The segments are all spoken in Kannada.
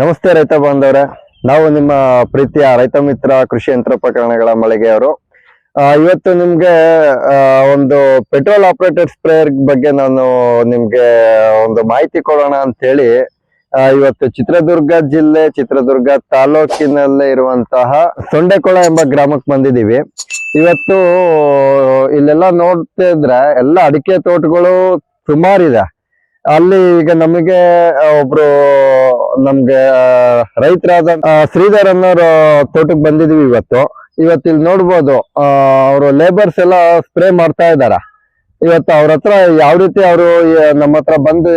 ನಮಸ್ತೆ ರೈತ ಬಾಂಧವ್ರೆ. ನಾವು ನಿಮ್ಮ ಪ್ರೀತಿಯ ರೈತ ಮಿತ್ರ ಕೃಷಿ ಯಂತ್ರೋಪಕರಣಗಳ ಮಳಿಗೆಯವರು ಇವತ್ತು ನಿಮ್ಗೆ ಒಂದು ಪೆಟ್ರೋಲ್ ಆಪರೇಟೆಡ್ ಸ್ಪ್ರೇಯರ್ ಬಗ್ಗೆ ನಾನು ನಿಮ್ಗೆ ಒಂದು ಮಾಹಿತಿ ಕೊಡೋಣ ಅಂತ ಹೇಳಿ ಇವತ್ತು ಚಿತ್ರದುರ್ಗ ಜಿಲ್ಲೆ, ಚಿತ್ರದುರ್ಗ ತಾಲೂಕಿನಲ್ಲೇ ಇರುವಂತಹ ಸೊಂಡೆಕೊಳ ಎಂಬ ಗ್ರಾಮಕ್ಕೆ ಬಂದಿದ್ದೀವಿ. ಇವತ್ತು ಇಲ್ಲೆಲ್ಲ ನೋಡ್ತಿದ್ರೆ ಎಲ್ಲ ಅಡಿಕೆ ತೋಟಗಳು ಸುಮಾರಿದೆ. ಅಲ್ಲಿ ಈಗ ನಮಗೆ ಒಬ್ರು ನಮ್ಗೆ ರೈತರಾದ ಶ್ರೀಧರ್ ಅನ್ನೋರು ತೋಟಕ್ಕೆ ಬಂದಿದೀವಿ ಇವತ್ತು. ಇವತ್ತು ಇಲ್ಲಿ ನೋಡ್ಬೋದು ಅವರು ಲೇಬರ್ಸ್ ಎಲ್ಲ ಸ್ಪ್ರೇ ಮಾಡ್ತಾ ಇದ್ದಾರ ಇವತ್ತು ಅವ್ರ ಹತ್ರ ಯಾವ ರೀತಿ ಅವರು ನಮ್ಮ ಹತ್ರ ಬಂದು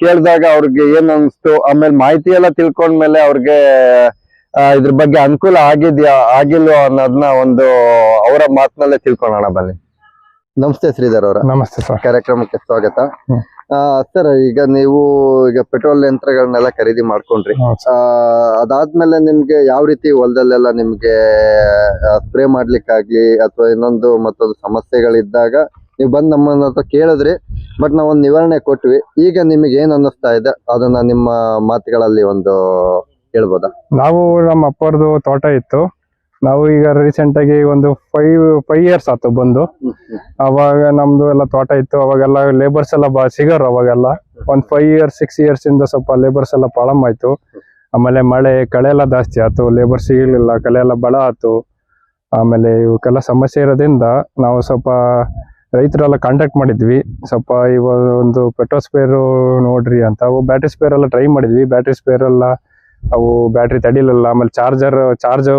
ಕೇಳಿದಾಗ ಅವ್ರಿಗೆ ಏನ್ ಅನ್ಸ್ತು ಆಮೇಲೆ ಮಾಹಿತಿ ಎಲ್ಲ ತಿಳ್ಕೊಂಡ್ಮೇಲೆ ಅವ್ರಿಗೆ ಇದ್ರ ಬಗ್ಗೆ ಅನುಕೂಲ ಆಗಿದ್ಯಾ ಆಗಿಲ್ವೋ ಅನ್ನೋದನ್ನ ಒಂದು ಅವರ ಮಾತಿನಲ್ಲೇ ತಿಳ್ಕೊಳ್ಳೋಣ ಬನ್ನಿ. ನಮಸ್ತೆ ಶ್ರೀಧರ್ ಅವರ. ನಮಸ್ತೆ ಸರ್. ಕಾರ್ಯಕ್ರಮಕ್ಕೆ ಸ್ವಾಗತ. ಸರ್ ಈಗ ನೀವು ಈಗ ಪೆಟ್ರೋಲ್ ಯಂತ್ರಗಳನ್ನೆಲ್ಲ ಖರೀದಿ ಮಾಡ್ಕೊಂಡ್ರಿ. ಆ, ಅದಾದ್ಮೇಲೆ ನಿಮ್ಗೆ ಯಾವ ರೀತಿ ಹೊಲದಲ್ಲೆಲ್ಲ ನಿಮ್ಗೆ ಸ್ಪ್ರೇ ಮಾಡ್ಲಿಕ್ಕಾಗ್ಲಿ ಅಥವಾ ಇನ್ನೊಂದು ಮತ್ತೊಂದು ಸಮಸ್ಯೆಗಳಿದ್ದಾಗ ನೀವು ಬಂದು ನಮ್ಮನ್ನ ಕೇಳಿದ್ರಿ ಬಟ್ ನಾವ್ ಒಂದು ನಿವಾರಣೆ ಕೊಟ್ವಿ. ಈಗ ನಿಮಗೆ ಏನ್ ಅನ್ನಿಸ್ತಾ ಇದೆ? ಅದನ್ನ ನಿಮ್ಮ ಮಾತುಗಳಲ್ಲಿ ಒಂದು ಹೇಳ್ಬೋದಾ? ನಾವು ನಮ್ಮ ಅಪ್ಪರದು ತೋಟ ಇತ್ತು. ನಾವು ಈಗ ರೀಸೆಂಟ್ ಆಗಿ ಒಂದು ಫೈವ್ ಫೈವ್ ಇಯರ್ಸ್ ಆಯ್ತು ಬಂದು. ಅವಾಗ ನಮ್ದು ಎಲ್ಲ ತೋಟ ಇತ್ತು. ಅವಾಗೆಲ್ಲ ಲೇಬರ್ಸ್ ಎಲ್ಲ ಬಾ ಸಿಗೋರು ಅವಾಗೆಲ್ಲ. ಒಂದ್ ಫೈವ್ ಇಯರ್ಸ್ ಸಿಕ್ಸ್ ಇಯರ್ಸ್ ಇಂದ ಸ್ವಲ್ಪ ಲೇಬರ್ಸ್ ಎಲ್ಲ ಪ್ರಾಬ್ಲಮ್ ಆಯ್ತು. ಆಮೇಲೆ ಮಳೆ, ಕಳೆ ಎಲ್ಲ ಜಾಸ್ತಿ ಆಯ್ತು ಲೇಬರ್ ಸಿಗಲಿಲ್ಲ. ಕಳೆ ಎಲ್ಲ ಬಳ ಆಯ್ತು ಆಮೇಲೆ ಇವಕ್ಕೆಲ್ಲ ಸಮಸ್ಯೆ ಇರೋದ್ರಿಂದ ನಾವು ಸ್ವಲ್ಪ ರೈತರೆಲ್ಲ ಕಾಂಟ್ಯಾಕ್ಟ್ ಮಾಡಿದ್ವಿ. ಸ್ವಲ್ಪ ಇವಾಗ ಒಂದು ಪೆಟ್ರೋಲ್ ಸ್ಪೇರು ನೋಡ್ರಿ ಅಂತ. ಬ್ಯಾಟ್ರಿ ಸ್ಪೇರ್ ಎಲ್ಲ ಟ್ರೈ ಮಾಡಿದ್ವಿ. ಬ್ಯಾಟ್ರಿ ಸ್ಪೇರ್ ಎಲ್ಲ ಅವು ಬ್ಯಾಟ್ರಿ ತಡಿಲಿಲ್ಲ, ಆಮೇಲೆ ಚಾರ್ಜರ್ ಚಾರ್ಜ್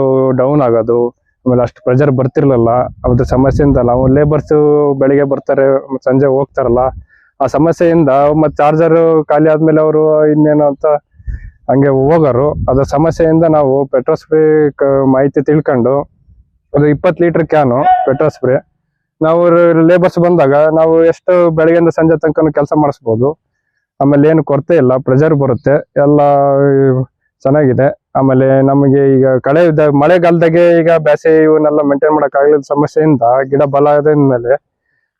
ಡೌನ್ ಆಗೋದು, ಆಮೇಲೆ ಅಷ್ಟು ಪ್ರೆಷರ್ ಬರ್ತಿರ್ಲಿಲ್ಲ. ಅದ್ರ ಸಮಸ್ಯೆಯಿಂದ ನಾವು ಲೇಬರ್ಸ್ ಬೆಳಿಗ್ಗೆ ಬರ್ತಾರೆ ಸಂಜೆ ಹೋಗ್ತಾರಲ್ಲ, ಆ ಸಮಸ್ಯೆಯಿಂದ ಮತ್ತೆ ಚಾರ್ಜರ್ ಖಾಲಿ ಆದ್ಮೇಲೆ ಅವರು ಇನ್ನೇನು ಅಂತ ಹಂಗೆ ಹೋಗೋರು. ಅದ್ರ ಸಮಸ್ಯೆಯಿಂದ ನಾವು ಪೆಟ್ರೋಲ್ ಸ್ಪ್ರೇ ಮಾಹಿತಿ ತಿಳ್ಕೊಂಡು ಅದು ಇಪ್ಪತ್ತು ಲೀಟರ್ ಕ್ಯಾನು ಪೆಟ್ರೋಲ್ ಸ್ಪ್ರೇ ನಾವು ಲೇಬರ್ಸ್ ಬಂದಾಗ ನಾವು ಎಷ್ಟು ಬೆಳಗ್ಗೆಯಿಂದ ಸಂಜೆ ತನಕ ಕೆಲಸ ಮಾಡಿಸ್ಬೋದು. ಆಮೇಲೆ ಏನು ಕೊರತೆ ಇಲ್ಲ ಪ್ರೆಷರ್ ಬರುತ್ತೆ, ಎಲ್ಲ ಚೆನ್ನಾಗಿದೆ. ಆಮೇಲೆ ನಮಗೆ ಈಗ ಕಳೆ ಮಳೆಗಾಲದಾಗೆ ಈಗ ಬ್ಯಾಸೆ ಇವನ್ನೆಲ್ಲ ಮೇಂಟೈನ್ ಮಾಡಕ್ ಆಗಲಿಲ್ಲ ಸಮಸ್ಯೆಯಿಂದ, ಗಿಡ ಬಲ ಮೇಲೆ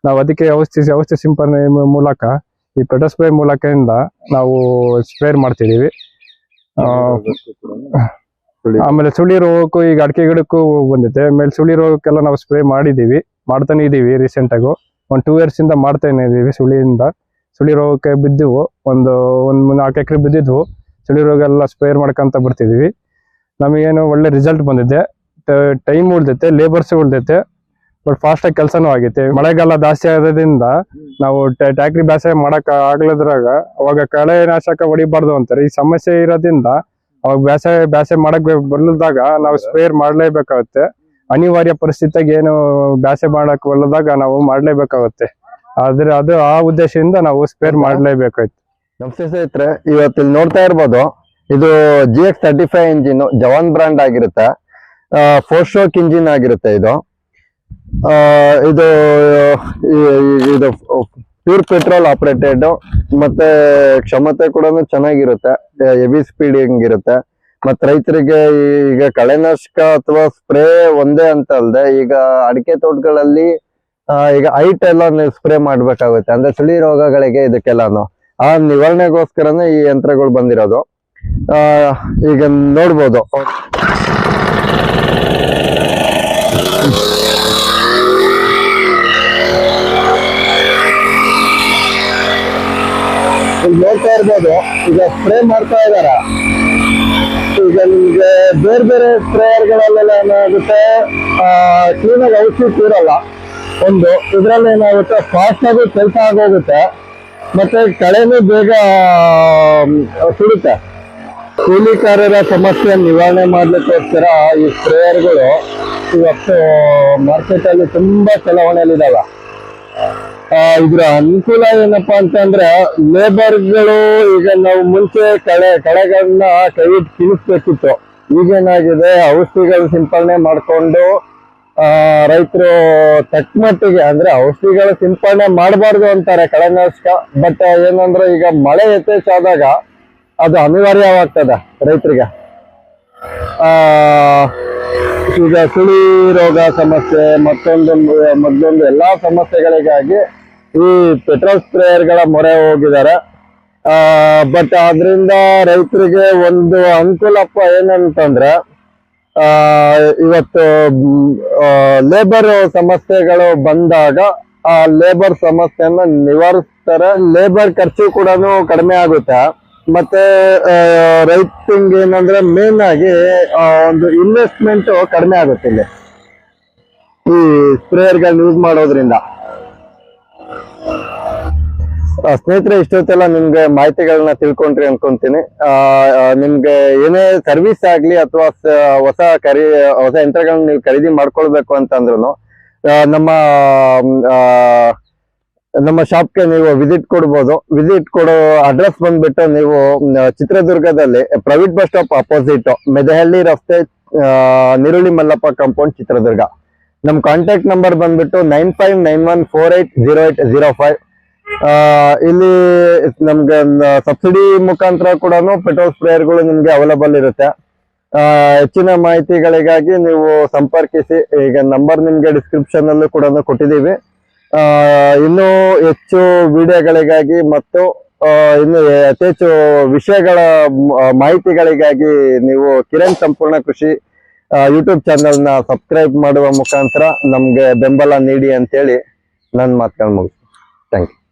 ನಾವು ಅದಕ್ಕೆ ಔಷಧಿ ಔಷಧಿ ಸಿಂಪರಣೆ ಮೂಲಕ, ಈ ಪೆಟ್ರೋಲ್ ಸ್ಪ್ರೇ ಮೂಲಕದಿಂದ ನಾವು ಸ್ಪ್ರೇ ಮಾಡ್ತಿದೀವಿ ಆಮೇಲೆ ಸುಳಿ ರೋಗಕ್ಕೂ, ಈಗ ಅಡಿಕೆ ಗಿಡಕ್ಕೂ ಬಂದಿದೆ. ಆಮೇಲೆ ಸುಳಿ ರೋಗಕ್ಕೆಲ್ಲ ನಾವು ಸ್ಪ್ರೇ ಮಾಡಿದೀವಿ ಮಾಡ್ತಾನೆ ರೀಸೆಂಟ್ ಆಗು. ಒಂದು ಟೂ ಇಯರ್ಸ್ ಇಂದ ಮಾಡ್ತಾನೆ ಇದೀವಿ ಸುಳಿಯಿಂದ. ಸುಳಿ ರೋಗಕ್ಕೆ ಬಿದ್ದಿವು. ಒಂದು ಒಂದು ನಾಲ್ಕು ಎಕರೆ ಬಿದ್ದಿದ್ವು. ಸುಳಿ ರೋಗ ಎಲ್ಲ ಸ್ಪೇರ್ ಮಾಡ್ಕೊಂತ ಬರ್ತಿದೀವಿ. ನಮಗೇನು ಒಳ್ಳೆ ರಿಸಲ್ಟ್ ಬಂದಿದೆ. ಟೈಮ್ ಉಳ್ದೈತೆ ಲೇಬರ್ಸ್ ಉಳ್ದೈತೆ ಬಟ್ ಫಾಸ್ಟ್ ಆಗಿ ಕೆಲಸನೂ ಆಗೈತೆ. ಮಳೆಗಾಲ ಜಾಸ್ತಿ ಆಗೋದ್ರಿಂದ ನಾವು ಟ್ಯಾಕ್ಟ್ರಿ ಬೇಸಾಯ ಮಾಡಕ್ ಆಗ್ಲದ್ರಾಗ ಅವಾಗ ಕಳೆ ನಾಶಕ ಹೊಡಿಬಾರ್ದು ಅಂತಾರೆ. ಈ ಸಮಸ್ಯೆ ಇರೋದ್ರಿಂದ ಅವಾಗ ಬೇಸಾಯ ಬೇಸಾಯ ಮಾಡಕ್ ಬರ್ಲದಾಗ ನಾವು ಸ್ಪೇರ್ ಮಾಡ್ಲೇಬೇಕಾಗುತ್ತೆ. ಅನಿವಾರ್ಯ ಪರಿಸ್ಥಿತಿಯಾಗ ಏನು ಬೇಸಾಯ ಮಾಡಕ್ ಬರ್ಲದಾಗ ನಾವು ಮಾಡ್ಲೇಬೇಕಾಗುತ್ತೆ. ಆದ್ರೆ ಅದು ಆ ಉದ್ದೇಶದಿಂದ ನಾವು ಸ್ಪೇರ್ ಮಾಡ್ಲೇಬೇಕಾಯ್ತು. ನಮಸ್ತೆ ಸ್ನೇಹಿತರೆ ಇವತ್ತು ಇಲ್ಲಿ ನೋಡ್ತಾ ಇರ್ಬೋದು, ಇದು G X thirty five engine Jawan brand ಆಗಿರುತ್ತೆ. ಫೋರ್ ಸ್ಟ್ರೋಕ್ ಇಂಜಿನ್ ಆಗಿರುತ್ತೆ ಇದು. ಇದು ಇದು ಪ್ಯೂರ್ ಪೆಟ್ರೋಲ್ ಆಪರೇಟೆಡ್ ಮತ್ತೆ ಕ್ಷಮತೆ ಕೂಡ ಚೆನ್ನಾಗಿರುತ್ತೆ. ಹೆವಿ ಸ್ಪೀಡಿಂಗ್ ಇರುತ್ತೆ ಮತ್ತೆ ರೈತರಿಗೆ ಈಗ ಕಳೆನಾಶಕ ಅಥವಾ ಸ್ಪ್ರೇ ಒಂದೇ ಅಂತ ಅಲ್ಲದೆ ಈಗ ಅಡಿಕೆ ತೋಟಗಳಲ್ಲಿ ಈಗ ಹೈಟ್ ಎಲ್ಲ ಸ್ಪ್ರೇ ಮಾಡ್ಬೇಕಾಗುತ್ತೆ. ಅಂದ್ರೆ ಚಳಿ ರೋಗಗಳಿಗೆ ಇದಕ್ಕೆಲ್ಲಾನು. ಆ ನಿವಾರಣೆಗೋಸ್ಕರನೇ ಈ ಯಂತ್ರಗಳು ಬಂದಿರೋದು. ಈಗ ನೋಡ್ಬೋದು. ನೋಡ್ತಾ ಇರ್ಬೋದು, ಈಗ ಸ್ಪ್ರೇ ಮಾಡ್ತಾ ಇದಾರ. ಈಗ ನಿಮ್ಗೆ ಬೇರೆ ಬೇರೆ ಸ್ಪ್ರೇಯರ್ಗಳಲ್ಲೆಲ್ಲ ಏನಾಗುತ್ತೆ ಕ್ಲೀನ್ ಆಗಿ ಔಷಧಿ ಕೂರಲ್ಲ ಒಂದು ಇದ್ರಲ್ಲಿ ಏನಾಗುತ್ತೆ ಫಾಸ್ಟ್ ಆಗಿ ಕೆಲಸ ಆಗೋಗುತ್ತೆ. ಮತ್ತೆ ಕಳೆನೂ ಬೇಗ ಸಿಡುತ್ತೆ. ಕೂಲಿಕಾರರ ಸಮಸ್ಯೆ ನಿವಾರಣೆ ಮಾಡ್ಲಿಕ್ಕೋಸ್ಕರ ಈ ಸ್ಪ್ರೇಯರ್ಗಳು ಇವತ್ತು ಮಾರ್ಕೆಟ್ ಅಲ್ಲಿ ತುಂಬಾ ಚಲಾವಣೆಯಲ್ಲಿದ್ದಾವೆ. ಇದ್ರ ಅನುಕೂಲ ಏನಪ್ಪಾ ಅಂತಂದ್ರೆ ಲೇಬರ್ಗಳು ಈಗ ನಾವು ಮುಂಚೆ ಕಳೆ, ಕಳೆಗಳನ್ನ ಕೈ ತಿನ್ನಿಸ್ಬೇಕಿತ್ತು ಈಗೇನಾಗಿದೆ ಔಷಧಿಗಳು ಸಿಂಪಡಣೆ ಮಾಡ್ಕೊಂಡು ರೈತರು ತಕ್ಕಮಟ್ಟಿಗೆ ಅಂದ್ರೆ ಔಷಧಿಗಳ ಸಿಂಪಡಣೆ ಮಾಡಬಾರ್ದು ಅಂತಾರೆ ಕಳೆನಾಶಕ ಬಟ್ ಏನಂದ್ರೆ ಈಗ ಮಳೆ ಯಥೇಚ್ಛಾದಾಗ ಅದು ಅನಿವಾರ್ಯವಾಗ್ತದೆ ರೈತರಿಗೆ. ಈಗ ಸುಳಿ ರೋಗ ಸಮಸ್ಯೆ, ಮತ್ತೊಂದು ಮೊದಲೊಂದು ಎಲ್ಲಾ ಸಮಸ್ಯೆಗಳಿಗಾಗಿ ಈ ಪೆಟ್ರೋಲ್ ಸ್ಪ್ರೇಯರ್ಗಳ ಮೊರೆ ಹೋಗಿದ್ದಾರೆ. ಬಟ್ ಅದರಿಂದ ರೈತರಿಗೆ ಒಂದು ಅನುಕೂಲಪ್ಪ ಏನಂತಂದ್ರೆ ಇವತ್ತು ಲೇಬರ್ ಸಮಸ್ಯೆಗಳು ಬಂದಾಗ ಆ ಲೇಬರ್ ಸಮಸ್ಯೆಯನ್ನ ನಿವಾರಿಸ್ತಾರೆ. ಲೇಬರ್ ಖರ್ಚು ಕೂಡ ಕಡಿಮೆ ಆಗುತ್ತೆ. ಮತ್ತೆ ಆ, ರೈತಂಗೆ ಏನಂದ್ರೆ ಮೇನ್ ಆಗಿ ಒಂದು ಇನ್ವೆಸ್ಟ್ಮೆಂಟ್ ಕಡಿಮೆ ಆಗುತ್ತೆ ಇಲ್ಲಿ. ಈ ಸ್ಪ್ರೇಯರ್ಗಳನ್ನ ಯೂಸ್ ಮಾಡೋದ್ರಿಂದ. ಸ್ನೇಹಿತರೆ, ಇಷ್ಟೊತ್ತೆಲ್ಲ ನಿಮ್ಗೆ ಮಾಹಿತಿಗಳನ್ನ ತಿಳ್ಕೊಂಡ್ರಿ ಅನ್ಕೊಂತೀನಿ. ನಿಮ್ಗೆ ಏನೇ ಸರ್ವಿಸ್ ಆಗ್ಲಿ ಅಥವಾ ಹೊಸ ಖರೀ ಹೊಸ ಯಂತ್ರಗಳನ್ನ ನೀವು ಖರೀದಿ ಮಾಡ್ಕೊಳ್ಬೇಕು ಅಂತಂದ್ರು ನಮ್ಮ ನಮ್ಮ ಶಾಪ್ಗೆ ನೀವು ವಿಸಿಟ್ ಕೊಡ್ಬೋದು. ವಿಸಿಟ್ ಕೊಡೋ ಅಡ್ರೆಸ್ ಬಂದ್ಬಿಟ್ಟು ನೀವು ಚಿತ್ರದುರ್ಗದಲ್ಲಿ private bus stop opposite Medahalli ರಸ್ತೆ ನಿರುಳಿ ಮಲ್ಲಪ್ಪ ಕಾಂಪೌಂಡ್ ಚಿತ್ರದುರ್ಗ. ನಮ್ಮ ಕಾಂಟ್ಯಾಕ್ಟ್ ನಂಬರ್ ಬಂದ್ಬಿಟ್ಟು nine five nine one four eight zero eight zero five ಇಲ್ಲಿ ನಮ್ಗೆ ಸಬ್ಸಿಡಿ ಮುಖಾಂತರ ಕೂಡ ಪೆಟ್ರೋಲ್ ಸ್ಪ್ರೇಯರ್ಗಳು ನಿಮ್ಗೆ ಅವೈಲಬಲ್ ಇರುತ್ತೆ. ಹೆಚ್ಚಿನ ಮಾಹಿತಿಗಳಿಗಾಗಿ ನೀವು ಸಂಪರ್ಕಿಸಿ, ಈಗ ನಂಬರ್ ನಿಮ್ಗೆ ಡಿಸ್ಕ್ರಿಪ್ಷನ್ ಅಲ್ಲೂ ಕೂಡ ಕೊಟ್ಟಿದ್ದೀವಿ. ಇನ್ನೂ ಹೆಚ್ಚು ವಿಡಿಯೋಗಳಿಗಾಗಿ ಮತ್ತು ಇನ್ನು ಹೆಚ್ಚು ವಿಷಯಗಳ ಮಾಹಿತಿಗಳಿಗಾಗಿ ನೀವು ಕಿರಣ್ ಸಂಪೂರ್ಣ ಕೃಷಿ ಯೂಟ್ಯೂಬ್ ಚಾನೆಲ್ನ ಸಬ್ಸ್ಕ್ರೈಬ್ ಮಾಡುವ ಮುಖಾಂತರ ನಮಗೆ ಬೆಂಬಲ ನೀಡಿ ಅಂತೇಳಿ ನನ್ನ ಮಾತುಗಳು ಮುಗಿಸ್ತೀನಿ. Thank you